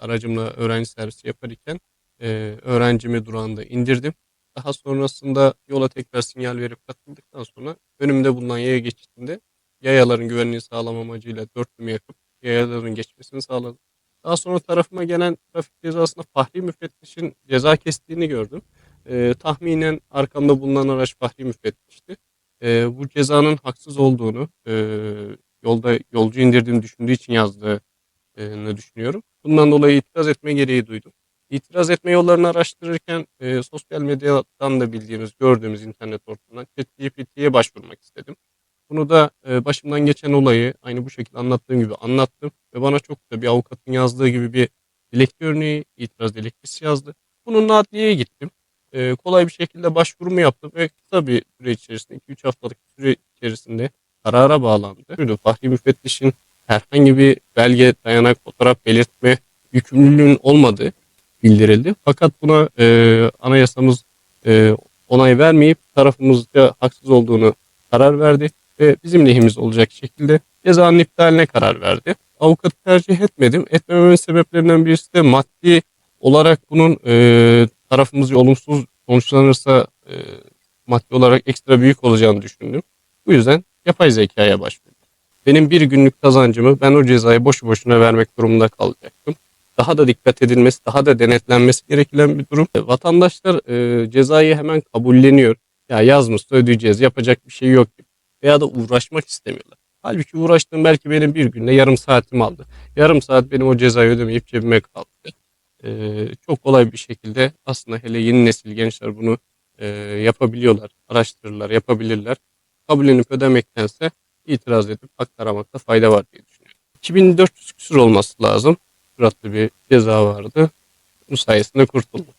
aracımla öğrenci servisi yaparken e, öğrencimi durağında indirdim. Daha sonrasında yola tekrar sinyal verip katıldıktan sonra önümde bulunan yaya geçitinde yayaların güvenliğini sağlama amacıyla dörtlümü yakıp yayaların geçmesini sağladım. Daha sonra tarafıma gelen trafik cezasında Fahri Müfettiş'in ceza kestiğini gördüm. Ee, tahminen arkamda bulunan araç Fahri Müfettiş'ti. Ee, bu cezanın haksız olduğunu, e, yolda yolcu indirdiğini düşündüğü için yazdığını düşünüyorum. Bundan dolayı itiraz etme gereği duydum. İtiraz etme yollarını araştırırken e, sosyal medyadan da bildiğimiz, gördüğümüz internet ortamından ChatGPT'ye başvurmak istedim. Bunu da e, başımdan geçen olayı aynı bu şekilde anlattığım gibi anlattım ve bana çok da bir avukatın yazdığı gibi bir dilekçe örneği, itiraz dilekçesi yazdı. Bununla adliyeye gittim. E, kolay bir şekilde başvurumu yaptım ve kısa bir süre içerisinde, 2-3 haftalık süre içerisinde karara bağlandı. Şuydu, Fahri Müfettiş'in herhangi bir belge, dayanak, fotoğraf belirtme yükümlülüğün olmadığı bildirildi. Fakat buna e, anayasamız e, onay vermeyip tarafımızca haksız olduğunu karar verdi ve bizim lehimiz olacak şekilde cezanın iptaline karar verdi. Avukatı tercih etmedim. Etmememin sebeplerinden birisi de maddi olarak bunun e, tarafımız olumsuz sonuçlanırsa e, maddi olarak ekstra büyük olacağını düşündüm. Bu yüzden yapay zekaya başvurdum. Benim bir günlük kazancımı ben o cezayı boşu boşuna vermek durumunda kalacaktım. Daha da dikkat edilmesi, daha da denetlenmesi gereken bir durum. E, Vatandaşlar e, cezayı hemen kabulleniyor. Ya yazmışsa ödeyeceğiz, yapacak bir şey yok gibi. Veya da uğraşmak istemiyorlar. Halbuki uğraştığım belki benim bir günde yarım saatimi aldı. Yarım saat benim o cezayı ödemeyip cebime kaldı. Ee, çok kolay bir şekilde aslında hele yeni nesil gençler bunu e, yapabiliyorlar, araştırırlar, yapabilirler. Kabullenip ödemektense itiraz edip hak aramakta fayda var diye düşünüyorum. 2400 küsur olması lazım. Suratlı bir ceza vardı. Bu sayesinde kurtuldum.